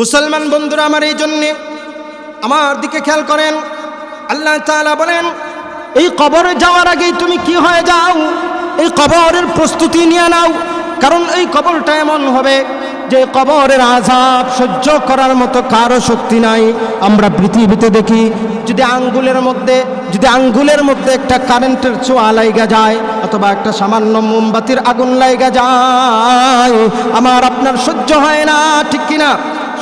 মুসলমান বন্ধুরা আমার এই জন্যে আমার দিকে খেয়াল করেন। আল্লাহ তাআলা বলেন, এই কবরে যাওয়ার আগেই তুমি কি হয়ে যাও? এই কবরের প্রস্তুতি নিয়ে নাও। কারণ এই কবরটা এমন হবে যে কবরের আজাব সহ্য করার মতো কারও শক্তি নাই। আমরা পৃথিবীতে দেখি, যদি আঙ্গুলের মধ্যে, যদি আঙ্গুলের মধ্যে একটা কারেন্টের ছোঁয়া লাইগা যায় অথবা একটা সামান্য মোমবাতির আগুন লাইগা যায়, আমার আপনার সহ্য হয় না, ঠিক কিনা?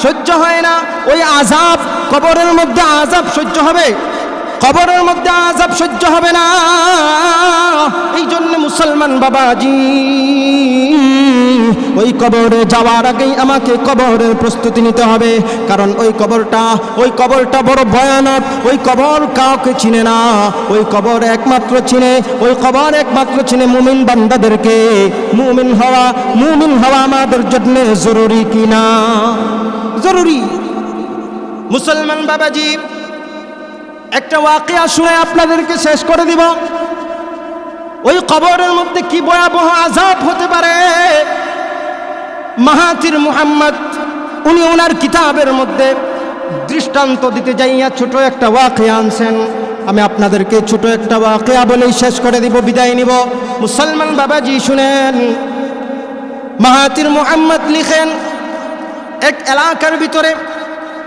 সহ্য হয় না। ওই আজাব কবরের মধ্যে আজাব সহ্য হবে। কবরের মধ্যে আজাব সহ্য হবে না। এই জন্য মুসলমান বাবাজি, ওই কবরে যাওয়ার আগেই আমাকে কবরের প্রস্তুতি নিতে হবে। কারণ ওই কবরটা ওই কবরটা বড় ভয়ানক। ওই কবর কাউকে চিনে না। ওই কবর একমাত্র চিনে, ওই কবর একমাত্র চিনে মুমিন বান্দাদেরকে। মুমিন হওয়া মুমিন হওয়া আমাদের জন্য জরুরি কিনা? জরুরি। মুসলমান বাবাজি, একটা ওয়াকিয়া শুনে আপনাদেরকে শেষ করে দিব। ওই কবরের মধ্যে কি ভয়াবহ আজাব হতে পারে? মাহাতির মুহাম্মদ, উনি ওনার কিতাবের মধ্যে দৃষ্টান্ত দিতে যাইয়া ছোট একটা ওয়াকিয়া আনছেন। আমি আপনাদেরকে ছোট একটা ওয়াকিয়া বলেই শেষ করে দিব, বিদায় নিব। মুসলমান বাবাজি শুনেন মাহাতির মুহাম্মদ লিখেন এক এলাকার ভিতরে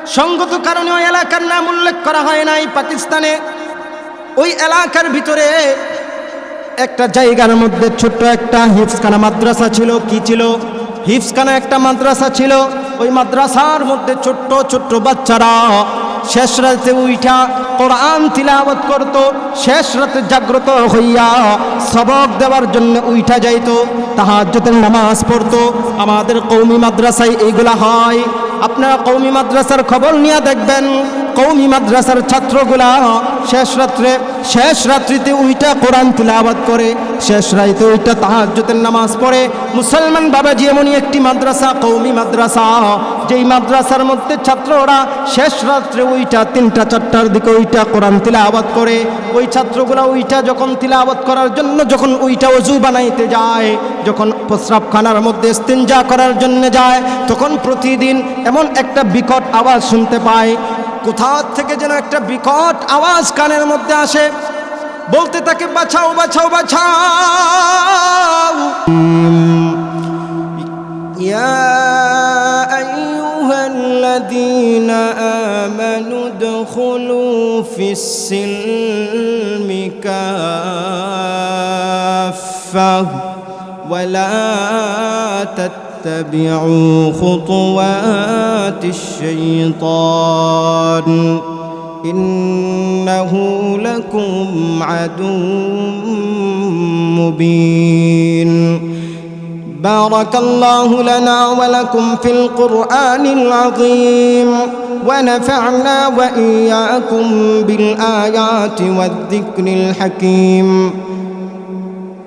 সঙ্গত কারণে ওই এলাকার নাম উল্লেখ করা হয় নাই পাকিস্তানে। ওই এলাকার ভিতরে একটা জায়গার মধ্যে ছোট্ট একটা হিফসখানা মাদ্রাসা ছিল। কি ছিল? হিফসখানা একটা মাদ্রাসা ছিল। ওই মাদ্রাসার মধ্যে ছোট্ট ছোট্ট বাচ্চারা শেষ রাতে উইঠা কোরআন তিলাবত করত, শেষ রাতে জাগ্রত হইয়া সবক দেওয়ার জন্য উইঠা যাইত তাহাজ্যতের নামাজ পড়তো। আমাদের কৌমি মাদ্রাসায় এইগুলা হয়। আপনারা কৌমি মাদ্রাসার খবর নিয়ে দেখবেন কৌমি মাদ্রাসার ছাত্রগুলা শেষ রাত্রে, শেষ রাত্রিতে উইটা কোরআন তিলাবাত করে, শেষ রাইতে উইটা তাহাজ্জতের নামাজ পড়ে। মুসলমান বাবাজি এমনই একটি মাদ্রাসা কৌমি মাদ্রাসা। যেই মাদ্রাসার মধ্যে ছাত্ররা শেষ রাত্রে ওইটা তিনটা, চারটার দিকে ওইটা কোরআন তিলাবাত করে, ওই ছাত্রগুলা ওইটা যখন তিলাবাত করার জন্য, যখন ওইটা অজু বানাইতে যায়, যখন প্রস্রাবখানার মধ্যে ইস্তিনজা করার জন্য যায়, তখন প্রতিদিন এমন একটা বিকট আওয়াজ শুনতে পায়। কোথা থেকে যেন একটা বিকট আওয়াজ কানের মধ্যে আসে বলতে তাকে বাঁচাও বাঁচাও বাঁচাও يا أيها الذين آمنوا ادخلوا في السلم كافة ولا تتبعوا خطوات الشيطان إنه لكم عدو مبين. بارك الله لنا ولكم في القرآن العظيم ونفعنا وإياكم بالآيات والذكر الحكيم.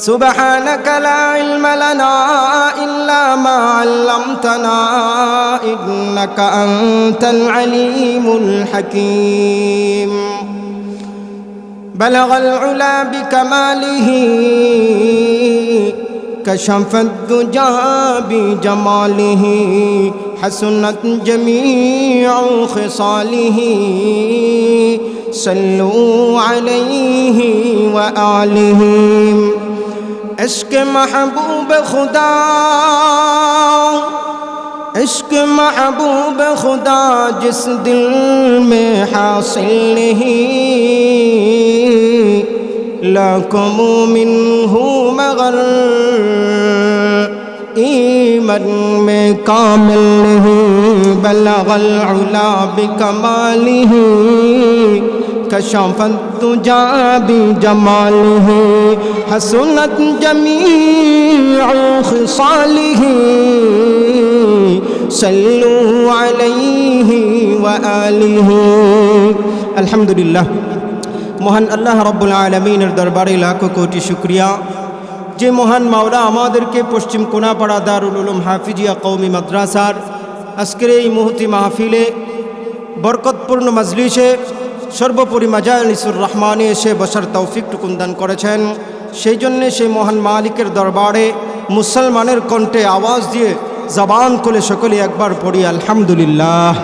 سبحانك لا علم لنا إلا ما علمتنا إنك أنت العليم الحكيم. بلغ العلا بكماله كشف الدجى بجماله حسنت جميع خصاله. صلوا عليه وآله. عشق محبوب خدا عشق محبوب خدا جس دل میں حاصل نہیں۔ لاکھوں مومن ہوں مگر ایمن میں کامل نہیں بلغ العلا بکمالہ الحمد للہ موہن اللہ رب العالمین دربار علاقوں کوٹی شکریہ۔ جی موہن مولا مادر کے پشچم دار دارمحافی یا قومی مدراسار عسکری محتی محافل برکت پورن مجلس۔ ہے সর্বোপরি মাজালিসুর রহমানে এসে বসার তৌফিক টুকুন করেছেন। সেই জন্যে সেই মহান মালিকের দরবারে মুসলমানের কণ্ঠে আওয়াজ দিয়ে জবান খুলে সকলে একবার পড়ি, আলহামদুলিল্লাহ।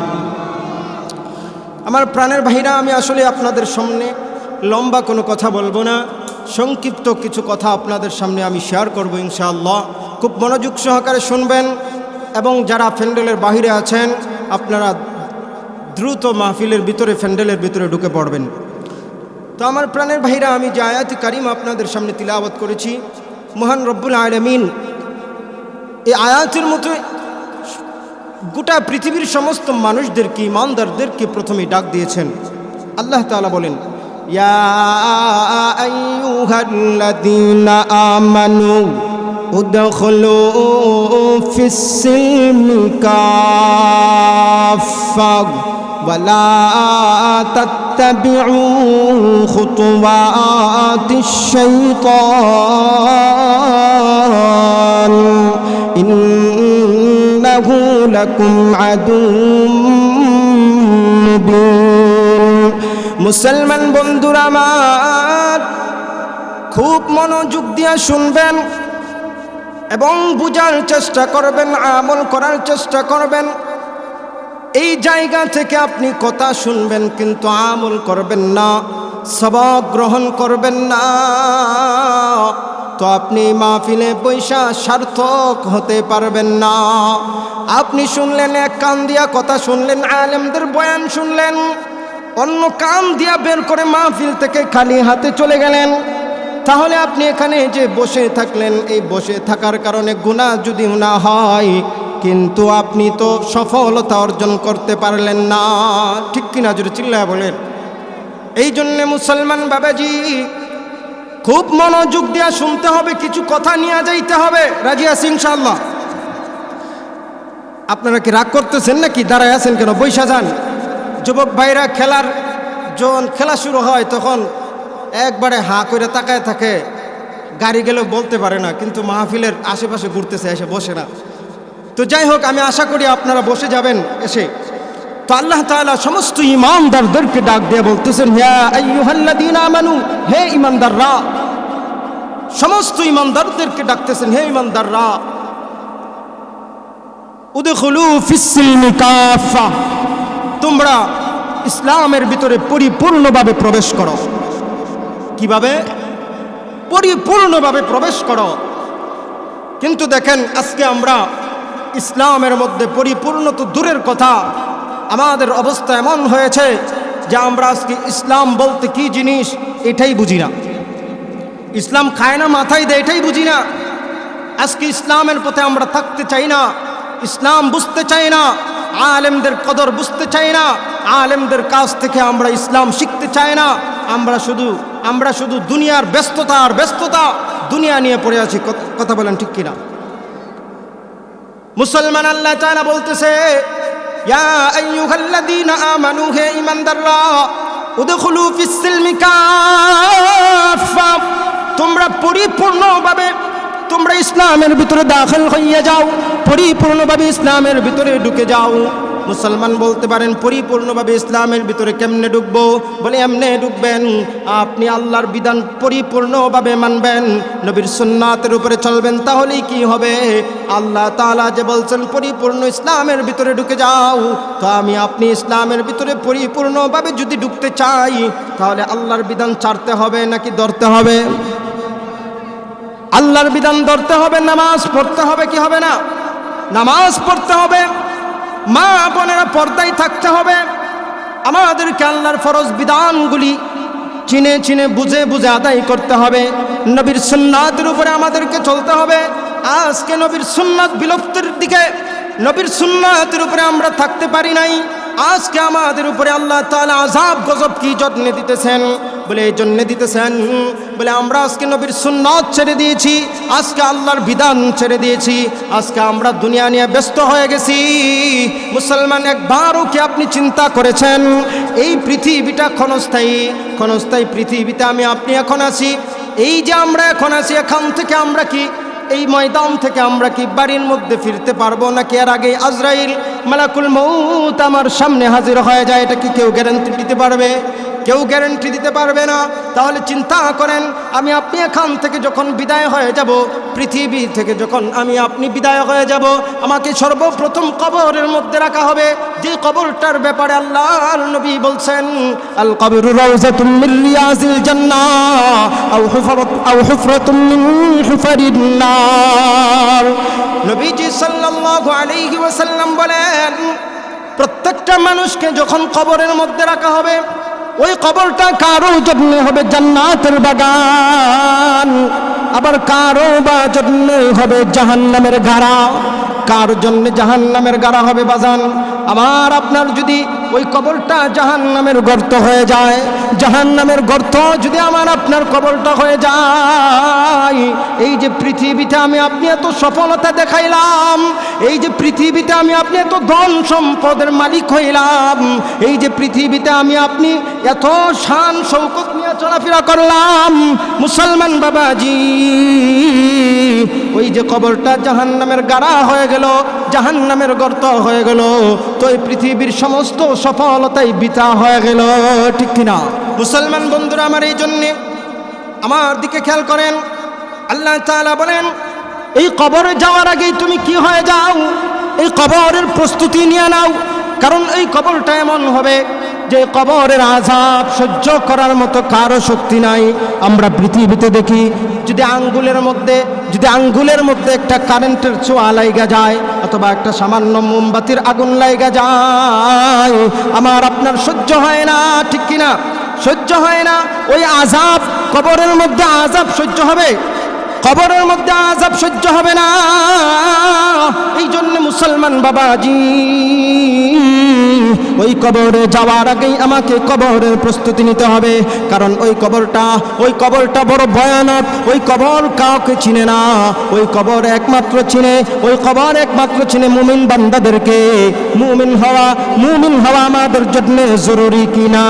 আমার প্রাণের ভাইরা, আমি আসলে আপনাদের সামনে লম্বা কোনো কথা বলব না। সংক্ষিপ্ত কিছু কথা আপনাদের সামনে আমি শেয়ার করব, ইনশাআল্লাহ। খুব মনোযোগ সহকারে শুনবেন এবং যারা ফেন্ডেলের বাহিরে আছেন, আপনারা দ্রুত মাহফিলের ভিতরে ফ্যান্ডেলের ভিতরে ঢুকে পড়বেন। তো আমার প্রাণের ভাইরা, আমি যে আয়াত কারিম আপনাদের সামনে তিলাওয়াত করেছি, মহান রব্বুল আলমিন, এই আয়াতের মতো গোটা পৃথিবীর সমস্ত মানুষদেরকে, ইমানদারদেরকে প্রথমে ডাক দিয়েছেন। আল্লাহ তালা বলেন আমানু ولا تتبعوا خطوات الشيطان إنه لكم عدو مبين মুসলমান বন্ধুরা আমার খুব মনোযোগ দিয়ে শুনবেন এবং বুঝার চেষ্টা করবেন আমল করার চেষ্টা করবেন এই জায়গা থেকে আপনি কথা শুনবেন, কিন্তু আমল করবেন না সবক গ্রহণ করবেন না। তো আপনি মাহফিলে পয়সা সার্থক হতে পারবেন না। আপনি শুনলেন, এক কান দিয়া কথা শুনলেন, আলেমদের বয়ান শুনলেন, অন্য কান দিয়া বের করে মাহফিল থেকে খালি হাতে চলে গেলেন। তাহলে আপনি এখানে যে বসে থাকলেন, এই বসে থাকার কারণে গুণা যদি না হয় কিন্তু আপনি তো সফলতা অর্জন করতে পারলেন না। ঠিক কিনা জুড়ে চিল্লায় বলেন। এই জন্যে মুসলমান বাবাজি, খুব মনোযোগ দিয়া শুনতে হবে, কিছু কথা নিয়ে যাইতে হবে। রাজি আছি ইনশাল্লাহ আপনারা কি রাগ করতেছেন নাকি? দাঁড়ায় আছেন কেন? বৈশা যান। যুবক ভাইরা খেলার যখন খেলা শুরু হয়, তখন একবারে হাঁ করে তাকায় থাকে। গাড়ি গেলেও বলতে পারে না, কিন্তু মাহফিলের আশেপাশে ঘুরতেছে, এসে বসে না। তো যাই হোক, আমি আশা করি আপনারা বসে যাবেন এসে। তো আল্লাহ তাআলা সমস্ত ইমানদারদেরকে ডাক দিয়ে বলতেছেন হ্যাঁ হে ইমানদাররা সমস্ত ইমানদারদেরকে ডাকতেছেন, হে ইমানদাররা তোমরা ইসলামের ভিতরে পরিপূর্ণভাবে প্রবেশ করো। কীভাবে? পরিপূর্ণভাবে প্রবেশ করো। কিন্তু দেখেন, আজকে আমরা ইসলামের মধ্যে পরিপূর্ণ তো দূরের কথা। আমাদের অবস্থা এমন হয়েছে যে আমরা আজকে ইসলাম বলতে কি জিনিস এটাই বুঝি না। ইসলাম খায় না, মাথায় দেয়, এটাই বুঝি না। আজকে ইসলামের পথে আমরা থাকতে চাই না, ইসলাম বুঝতে চাই না, আলেমদের কদর বুঝতে চাই না, আলেমদের কাছ থেকে আমরা ইসলাম শিখতে চাই না। আমরা শুধু আমরা শুধু দুনিয়ার ব্যস্ততা আর ব্যস্ততা, দুনিয়া নিয়ে পড়ে আছি। কথা- বলেন ঠিক কিনা? মুসলমান আল্লাহ তারা বলতেছে আমানু, হে কাফা তোমরা পরিপূর্ণভাবে, তোমরা ইসলামের ভিতরে দাখিল হইয়া যাও, পরিপূর্ণভাবে ইসলামের ভিতরে ঢুকে যাও। মুসলমান বলতে পারেন, পরিপূর্ণভাবে ইসলামের ভিতরে কেমনে ঢুকবো বলে, এমনে ঢুকবেন আপনি আল্লাহর বিধান পরিপূর্ণভাবে মানবেন। নবীর সুন্নাতের উপরে চলবেন, তাহলেই কি হবে? আল্লাহ তাআলা যে বলছেন, পরিপূর্ণ ইসলামের ভিতরে ঢুকে যাও। তো আমি, আপনি ইসলামের ভিতরে পরিপূর্ণভাবে যদি ঢুকতে চাই, তাহলে আল্লাহর বিধান ছাড়তে হবে নাকি ধরতে হবে? আল্লাহর বিধান ধরতে হবে, নামাজ পড়তে হবে কি হবে না? নামাজ পড়তে হবে। মা বোনেরা পর্দায় থাকতে হবে। আমাদেরকে আল্লাহর ফরজ বিধানগুলি চিনে চিনে বুঝে বুঝে আদায় করতে হবে। নবীর সুন্নাতের উপরে আমাদেরকে চলতে হবে। আজকে নবীর সুন্নাত বিলুপ্তির দিকে, নবীর সুন্নাতের উপরে আমরা থাকতে পারি নাই। আজকে আমাদের উপরে আল্লাহ তাআলা আজাব গজব কি যত্নে দিতেছেন? বলে এই জন্যে দিতেছেন, বলে আমরা আজকে নবীর সুন্নাত ছেড়ে দিয়েছি, আজকে আল্লাহর বিধান ছেড়ে দিয়েছি, আজকে আমরা দুনিয়া নিয়ে ব্যস্ত হয়ে গেছি। মুসলমান একবারও কি আপনি চিন্তা করেছেন, এই পৃথিবীটা ক্ষণস্থায়ী ক্ষণস্থায়ী পৃথিবীতে আমি আপনি এখন আছি, এই যে আমরা এখন আছি, এখান থেকে আমরা কি, এই ময়দান থেকে আমরা কি বাড়ির মধ্যে ফিরতে পারব নাকি এর আগে আজরাইল মালাকুল মৌত আমার সামনে হাজির হয়ে যায়, এটা কি কেউ গ্যারান্টি দিতে পারবে? কেউ গ্যারান্টি দিতে পারবে না। তাহলে চিন্তা করেন, আমি আপনি এখান থেকে যখন বিদায় হয়ে যাব, পৃথিবী থেকে যখন আমি আপনি বিদায় হয়ে যাব, আমাকে সর্বপ্রথম কবরের মধ্যে রাখা হবে। যে কবরটার ব্যাপারে আল্লাহর নবী বলছেন, আল কবর বলেন, প্রত্যেকটা মানুষকে যখন কবরের মধ্যে রাখা হবে ওই কবরটা কারও জন্য হবে জান্নাতের বাগান। আবার কারও বা জন্য হবে জাহান্নামের গাড়া। কার জন্য জাহান্নামের গাড়া হবে বাজান? আমার আপনার যদি ওই কবরটা জাহান্নামের গর্ত হয়ে যায়, জাহান্নামের গর্ত যদি আমার আপনার কবরটা হয়ে যায়, এই যে পৃথিবীতে আমি আপনি এত সফলতা দেখাইলাম, এই যে পৃথিবীতে আমি আপনি এত ধন সম্পদের মালিক হইলাম, এই যে পৃথিবীতে আমি আপনি এত শান শৌকত নিয়ে চলাফেরা করলাম, মুসলমান বাবাজি। ওই যে কবরটা জাহান্নামের গাড়া হয়ে গেল, জাহান্নামের গর্ত হয়ে গেল, তো এই পৃথিবীর সমস্ত সফলতাই বিতা হয়ে গেল, ঠিক কিনা? মুসলমান বন্ধুরা, আমার এই জন্যে আমার দিকে খেয়াল করেন। আল্লাহ তাআলা বলেন, এই কবরে যাওয়ার আগেই তুমি কি হয়ে যাও? এই কবরের প্রস্তুতি নিয়ে নাও, কারণ এই কবরটা এমন হবে যে কবরের আজাব সহ্য করার মতো কারও শক্তি নাই। আমরা পৃথিবীতে দেখি, যদি আঙ্গুলের মধ্যে, যদি আঙ্গুলের মধ্যে একটা কারেন্টের ছোঁয়া লাইগা যায়, অথবা একটা সামান্য মোমবাতির আগুন লাইগা যায়, আমার আপনার সহ্য হয় না, ঠিক কিনা সহ্য হয় না, ওই আজাব কবরের মধ্যে আজাব সহ্য হবে? কবরের মধ্যে আজাব সহ্য হবে না। এই জন্য মুসলমান বাবাজি ওই কবরে যাওয়ার আগেই আমাকে কবরের প্রস্তুতি নিতে হবে। কারণ ওই কবরটা ওই কবরটা বড় ভয়ানক। ওই কবর কাউকে চিনে না। ওই কবর একমাত্র চিনে, ওই কবর একমাত্র চিনে মুমিন বান্দাদেরকে। মুমিন হওয়া মুমিন হওয়া আমাদের জন্য জরুরি কিনা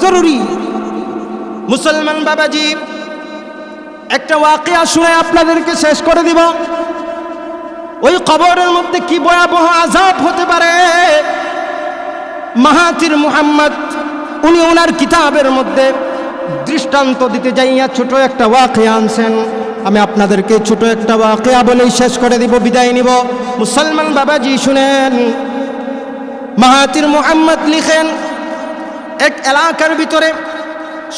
জরুরি। মুসলমান বাবাজি, একটা ওয়াকিয়া শুনে আপনাদেরকে শেষ করে দিব। ওই কবরের মধ্যে কি ভয়াবহ আজাব হতে পারে? মাহাতির মুহাম্মদ, উনি ওনার কিতাবের মধ্যে দৃষ্টান্ত দিতে যাইয়া ছোট একটা ওয়াকিয়া আনছেন। আমি আপনাদেরকে ছোট একটা ওয়াকেয়া বলেই শেষ করে দিব, বিদায় নিব। মুসলমান বাবাজি শুনেন, মাহাতির মুহাম্মদ লিখেন, এক এলাকার ভিতরে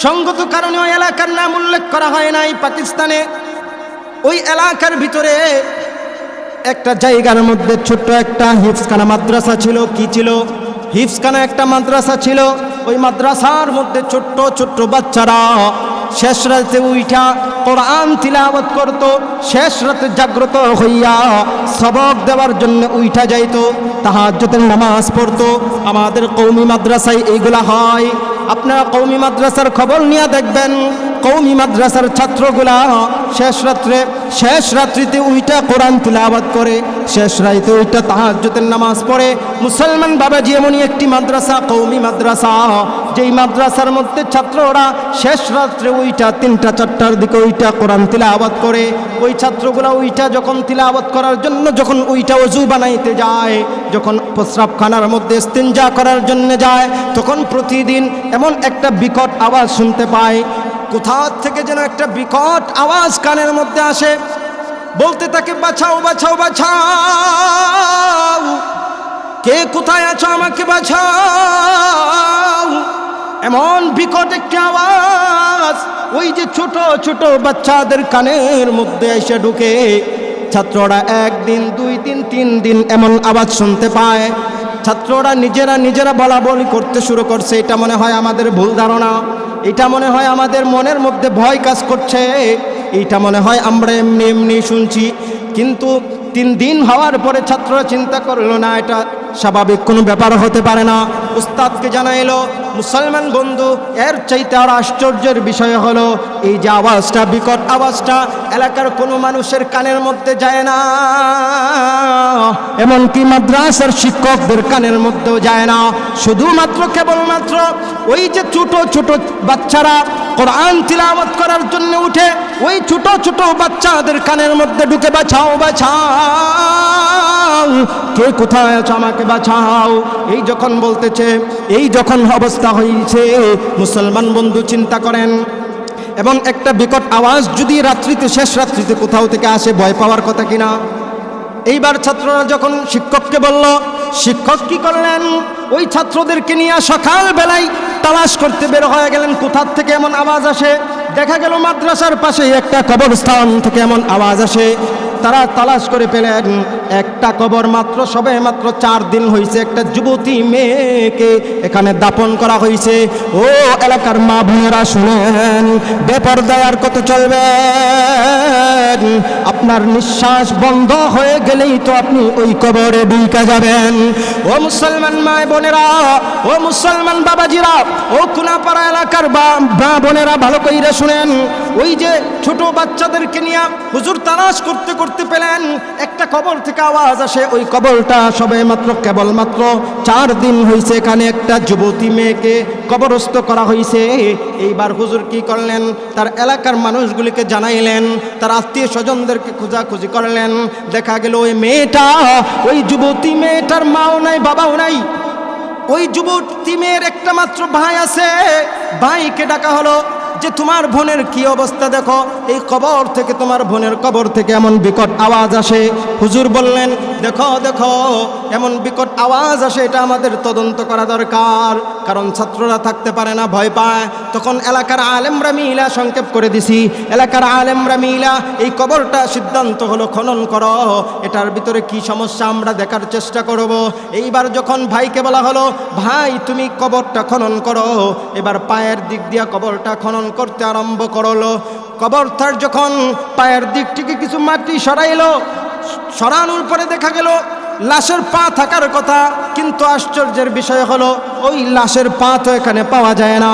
সঙ্গত কারণে ওই এলাকার নাম উল্লেখ করা হয় নাই, পাকিস্তানে। ওই এলাকার ভিতরে একটা জায়গার মধ্যে ছোট্ট একটা হিফসখানা মাদ্রাসা ছিল, কি ছিল? হিফসখানা একটা মাদ্রাসা ছিল? ওই মাদ্রাসার মধ্যে ছোট্ট ছোট্ট বাচ্চারা শেষ রাতে উইঠা কোরআন তিলাবত করত, শেষ রাতে জাগ্রত হইয়া সবক দেওয়ার জন্য উইঠা যাইতো তাহাজ্জতের নামাজ পড়তো। আমাদের কৌমি মাদ্রাসায় এইগুলা হয়। আপনারা কৌমি মাদ্রাসার খবর নিয়ে দেখবেন কৌমি মাদ্রাসার ছাত্রগুলা শেষ রাত্রে, শেষ রাত্রিতে উইটা কোরআন তিলাবাত করে, শেষ রাইতে উইটা তাহাজ্জুতের নামাজ পড়ে। মুসলমান বাবাজি এমনই একটি মাদ্রাসা কৌমি মাদ্রাসা, যেই মাদ্রাসার মধ্যে ছাত্ররা শেষ রাত্রে উইটা তিনটা, চারটার দিকে উইটা কোরআন তিলাবাত করে। ওই ছাত্রগুলা উইটা যখন তিলাবাত করার জন্য, যখন উইটা অজু বানাইতে যায়, যখন প্রস্রাবখানার মধ্যে স্তিনজা করার জন্য যায়, তখন প্রতিদিন এমন একটা বিকট আওয়াজ শুনতে পায়। কোথা থেকে যেন একটা বিকট আওয়াজ কানের মধ্যে আসে। বলতে তাকে বাঁচাও বাঁচাও বাঁচাও কে কোথায় আছো আমাকে বাঁচাও এমন বিকট একটি আওয়াজ ওই যে ছোট ছোট বাচ্চাদের কানের মধ্যে এসে ঢুকে। ছাত্ররা একদিন, দুই দিন, তিন দিন এমন আওয়াজ শুনতে পায়। ছাত্ররা নিজেরা নিজেরা বলা বলি করতে শুরু করছে। এটা মনে হয় আমাদের ভুল ধারণা। এটা মনে হয় আমাদের মনের মধ্যে ভয় কাজ করছে। এইটা মনে হয় আমরা এমনি এমনি শুনছি। কিন্তু তিন দিন হওয়ার পরে ছাত্ররা চিন্তা করল, না, এটা স্বাভাবিক কোনো ব্যাপার হতে পারে না। উস্তাদকে জানা জানাইলো মুসলমান বন্ধু, এর চাইতে আর আশ্চর্যের বিষয় হলো, এই যে আওয়াজটা, বিকট আওয়াজটা, এলাকার কোনো মানুষের কানের মধ্যে যায় না। এমনকি মাদ্রাসার শিক্ষকদের কানের মধ্যেও যায় না। শুধুমাত্র, কেবলমাত্র ওই যে ছোট ছোট বাচ্চারা কোরআন তিলাওয়াত করার জন্য উঠে, ওই ছোট ছোট বাচ্চাদের কানের মধ্যে ঢুকে বাছাও বাঁচাও কে কোথায় আছো আমাকে বাঁচাও? এই যখন বলতেছে, এই যখন অবস্থা হয়েছে মুসলমান বন্ধু চিন্তা করেন। এবং একটা বিকট আওয়াজ যদি রাত্রিতে, শেষ রাত্রিতে কোথাও থেকে আসে, ভয় পাওয়ার কথা কিনা? এইবার ছাত্ররা যখন শিক্ষককে বলল, শিক্ষক কি করলেন? ওই ছাত্রদেরকে নিয়ে সকাল বেলায় তালাশ করতে বের হয়ে গেলেন। কোথার থেকে এমন আওয়াজ আসে? দেখা গেল, মাদ্রাসার পাশে একটা কবরস্থান থেকে এমন আওয়াজ আসে। তারা তালাশ করে পেলেন। একটা কবর মাত্র, সবে মাত্র চার দিন হয়েছে একটা যুবতী মেয়েকে এখানে দাপন করা হয়েছে ও এলাকার মা বোনেরা শুনেন, বেপরদায় আর কত চলবে আপনার নিঃশ্বাস বন্ধ হয়ে গেলেই তো আপনি ওই কবরে বিলকা যাবেন। ও মুসলমান মা বোনেরা, ও মুসলমান বাবাজিরা, ও কুনাপাড়া এলাকার বা বোনেরা, ভালো কইরা শুনেন। ওই যে ছোট বাচ্চাদেরকে নিয়ে হুজুর তালাশ করতে করতে পেলেন, একটা কবর থেকে আওয়াজ আসে, ওই কবরটা সবে মাত্র, কেবলমাত্র চার দিন হয়েছে এখানে একটা যুবতী মেয়েকে কবরস্থ করা হয়েছে এইবার হুজুর কি করলেন? তার এলাকার মানুষগুলিকে জানাইলেন, তার আত্মীয় স্বজনদেরকে খোঁজাখুঁজি করলেন। দেখা গেল ওই মেয়েটা, ওই যুবতী মেয়েটার মাও নাই, বাবাও নাই। ওই যুবতী মেয়ের একটা মাত্র ভাই আছে, ভাইকে ডাকা হলো। যে তোমার বোনের কি অবস্থা দেখো, এই কবর থেকে তোমার বোনের কবর থেকে এমন বিকট আওয়াজ আসে। হুজুর বললেন, দেখো দেখো, এমন বিকট আওয়াজ আসে, এটা আমাদের তদন্ত করা দরকার। কারণ ছাত্ররা থাকতে পারে না, ভয় পায়। তখন এলাকার আলেমরা মিলা সংক্ষেপ করে দিছি। এলাকার আলেমরা মিলা, এই কবরটা সিদ্ধান্ত হলো খনন করো। এটার ভিতরে কি সমস্যা আমরা দেখার চেষ্টা করব। এইবার যখন ভাইকে বলা হলো, ভাই, তুমি কবরটা খনন করো। এবার পায়ের দিক দিয়া কবরটা খনন করতে আরম্ভ করল। কবরটার যখন পায়ের দিক থেকে কিছু মাটি সরাইলো, সরানোর পরে দেখা গেল, লাশের পা থাকার কথা। কিন্তু আশ্চর্যের বিষয় হলো ওই লাশের পা তো এখানে পাওয়া যায় না।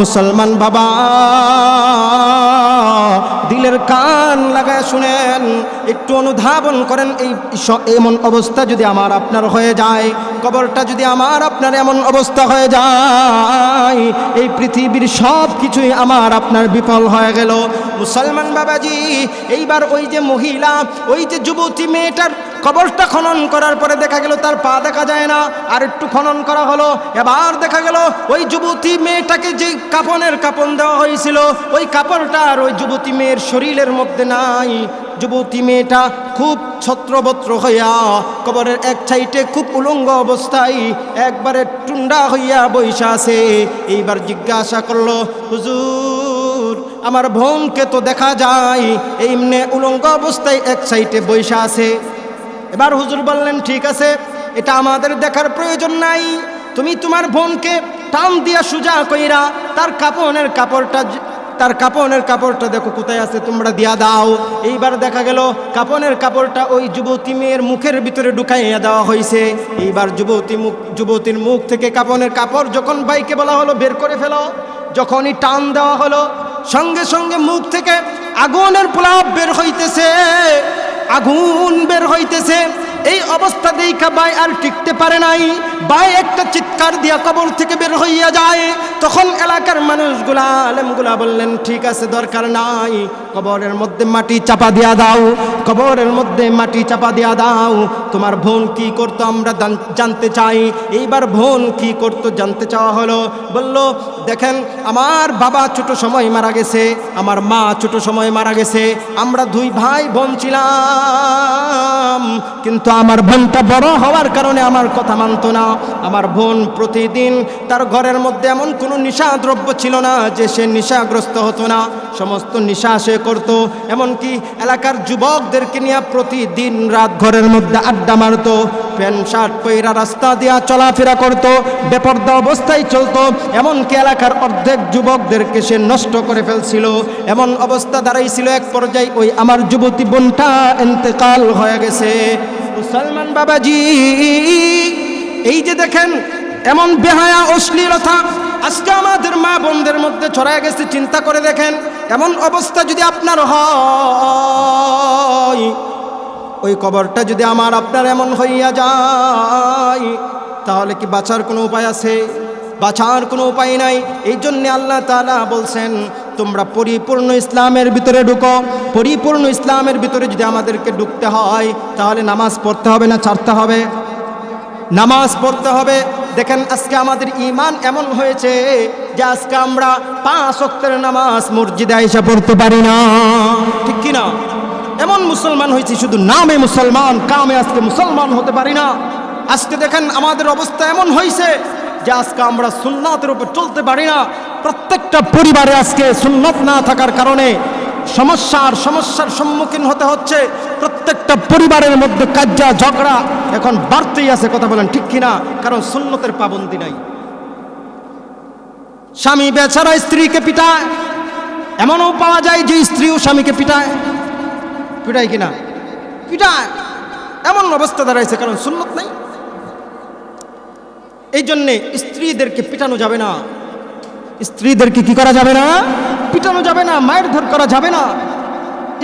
মুসলমান বাবা, দিলের কান লাগায় শুনেন, একটু অনুধাবন করেন, এই এমন অবস্থা যদি আমার আপনার হয়ে যায়, কবরটা যদি আমার আপনার এমন অবস্থা হয়ে যায়, এই পৃথিবীর সব কিছুই আমার আপনার বিফল হয়ে গেল। মুসলমান বাবাজি, এইবার ওই যে মহিলা, ওই যে যুবতী মেয়েটার কবরটা খনন করার পরে দেখা গেল তার পা দেখা যায় না। আর একটু খনন করা হলো এবার দেখা গেল, ওই যুবতী মেয়েটাকে যে কাপনের কাপন দেওয়া হয়েছিল, ওই কাপড়টা আর ওই যুবতী মেয়ের শরীরের মধ্যে নাই। যুবতী মেয়েটা খুব ছত্রবত্র হইয়া কবরের এক সাইডে খুব উলঙ্গ অবস্থায় একবারে টুন্ডা হইয়া বৈশা আছে। এইবার জিজ্ঞাসা করল, হুজুর, আমার বোনকে তো দেখা যায় এইমনে উলঙ্গ অবস্থায় এক সাইডে বৈশা আছে। এবার হুজুর বললেন, ঠিক আছে, এটা আমাদের দেখার প্রয়োজন নাই। তুমি তোমার বোনকে টান দিয়া সুজা কইরা তার কাপনের কাপড়টা তার কাপনের কাপড়টা দেখো কোথায় আছে, তোমরা দিয়া দাও। এইবার দেখা গেল কাপনের কাপড়টা ওই যুবতী মেয়ের মুখের ভিতরে ঢুকাইয়া দেওয়া হয়েছে এইবার যুবতী মুখ, যুবতীর মুখ থেকে কাপনের কাপড় যখন ভাইকে বলা হলো, বের করে ফেলো। যখনই টান দেওয়া হলো, সঙ্গে সঙ্গে মুখ থেকে আগুনের পোলাপ বের হইতেছে। আগুন বের হইতেছে। এই অবস্থা দেখা বাই আর টিকতে পারে নাই। বাই একটা চিৎকার দিয়া কবর থেকে বের হইয়া যায়। তখন এলাকার মানুষগুলা, আলেমগুলা বললেন, ঠিক আছে, দরকার নাই। কবরের মধ্যে মাটি চাপা দিয়া দাও, কবরের মধ্যে মাটি চাপা দিয়া দাও। তোমার বোন কি করতো আমরা জানতে চাই। এইবার বোন কি করতো জানতে চাওয়া হলো। বলল, দেখেন, আমার বাবা ছোট সময় মারা গেছে, আমার মা ছোট সময় মারা গেছে, আমরা দুই ভাই বোন ছিলাম। কিন্তু আমার বোনটা বড় হওয়ার কারণে আমার কথা মানতো না। আমার বোন প্রতিদিন তার ঘরের মধ্যে এমন কোনো নিশা দ্রব্য ছিল না যে সে নিশাগ্রস্ত হতো না। সমস্ত নিশা সে করত, এমনকি এলাকার যুবকদেরকে নিয়ে প্রতিদিন রাত ঘরের মধ্যে আড্ডা মারত, প্যান্ট, শার্ট পইরা রাস্তা দিয়া চলাফেরা করত, বেপর্দা অবস্থায় চলতো, এমনকি এলাকার অর্ধেক যুবকদেরকে সে নষ্ট করে ফেলছিল। এমন অবস্থা দাঁড়াইছিল এক পর্যায়ে, ওই আমার যুবতী বোনটা এন্তেকাল হয়ে গেছে। মুসলমান বাবাজি, এই যে দেখেন, এমন বেহায়া, অশ্লীলতা আজকে আমাদের মা বোনদের মধ্যে ছড়ায় গেছে, চিন্তা করে দেখেন এমন অবস্থা যদি আপনার হয়। ওই কবরটা যদি আমার আপনার এমন হইয়া যায়, তাহলে কি বাঁচার কোনো উপায় আছে? বাঁচার কোনো উপায় নাই। এই জন্যে আল্লাহ তালা বলছেন, তোমরা পরিপূর্ণ ইসলামের ভিতরে ঢুকো। পরিপূর্ণ ইসলামের ভিতরে যদি আমাদেরকে ঢুকতে হয়, তাহলে নামাজ পড়তে হবে না ছাড়তে হবে? নামাজ পড়তে হবে। দেখেন আজকে আমাদের ইমান এমন হয়েছে যে আজকে আমরা পাঁচ অক্টের নামাজ মসজিদে এসে পড়তে পারি না। ঠিক কি না এমন মুসলমান হয়েছে শুধু নামে মুসলমান, কামে আজকে মুসলমান হতে পারি না। আজকে দেখেন আমাদের অবস্থা এমন হয়েছে যে আজকে আমরা সুন্নাতের উপর চলতে পারি না। প্রত্যেকটা পরিবারে আজকে সুন্নত না থাকার কারণে সমস্যার সমস্যার সম্মুখীন হতে হচ্ছে। প্রত্যেকটা পরিবারের মধ্যে কাজ্জা, ঝগড়া এখন বাড়তেই আছে, কথা বলেন ঠিক কিনা? কারণ সুন্নতের পাবন্দি নাই। স্বামী বেচারা স্ত্রীকে পিটায়, এমনও পাওয়া যায় যে স্ত্রীও স্বামীকে পিটায়। পিটায় কিনা? পিটায়। এমন অবস্থা দাঁড়াইছে, কারণ সুন্নত নাই। এই জন্যে স্ত্রীদেরকে পিটানো যাবে না। স্ত্রীদেরকে কি করা যাবে না? পিটানো যাবে না, মায়ের ধর করা যাবে না।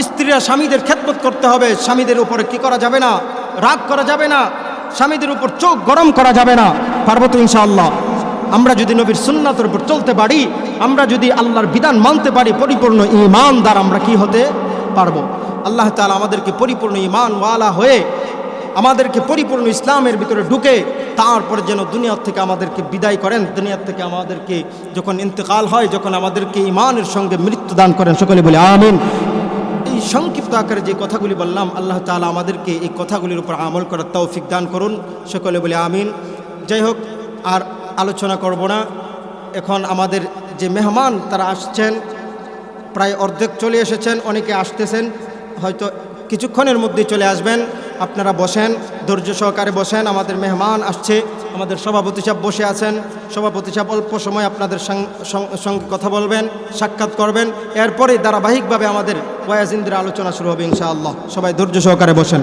স্ত্রীরা স্বামীদের খেদমত করতে হবে, স্বামীদের উপরে কি করা যাবে না, রাগ করা যাবে না, স্বামীদের উপর চোখ গরম করা যাবে না পার্বত ইনশাআল্লাহ। আমরা যদি নবীর সুন্নাতের উপর চলতে পারি, আমরা যদি আল্লাহর বিধান মানতে পারি, পরিপূর্ণ ইমানদার আমরা কি হতে পারব? আল্লাহ তাআলা আমাদেরকে পরিপূর্ণ ইমানওয়ালা হয়ে আমাদেরকে পরিপূর্ণ ইসলামের ভিতরে ঢুকে তারপর যেন দুনিয়ার থেকে আমাদেরকে বিদায় করেন, দুনিয়ার থেকে আমাদেরকে যখন ইন্তেকাল হয়, যখন আমাদেরকে ইমানের সঙ্গে মৃত্যু দান করেন, সকলে বলে আমিন। এই সংক্ষিপ্ত আকারে যে কথাগুলি বললাম, আল্লাহ তাআলা আমাদেরকে এই কথাগুলির উপর আমল করার তৌফিক দান করুন, সকলে বলে আমিন। যাই হোক, আর আলোচনা করব না। এখন আমাদের যে মেহমান তারা আসছেন, প্রায় অর্ধেক চলে এসেছেন, অনেকে আসতেছেন, হয়তো কিছুক্ষণের মধ্যে চলে আসবেন। আপনারা বসেন, ধৈর্য সহকারে বসেন। আমাদের মেহমান আসছে, আমাদের সভাপতি সাহেব বসে আছেন। সভাপতি সাহেব অল্প সময় আপনাদের সঙ্গে কথা বলবেন, সাক্ষাৎ করবেন। এরপরে ধারাবাহিকভাবে আমাদের ওয়াজিন্দ্রের আলোচনা শুরু হবে ইনশাআল্লাহ। সবাই ধৈর্য সহকারে বসেন।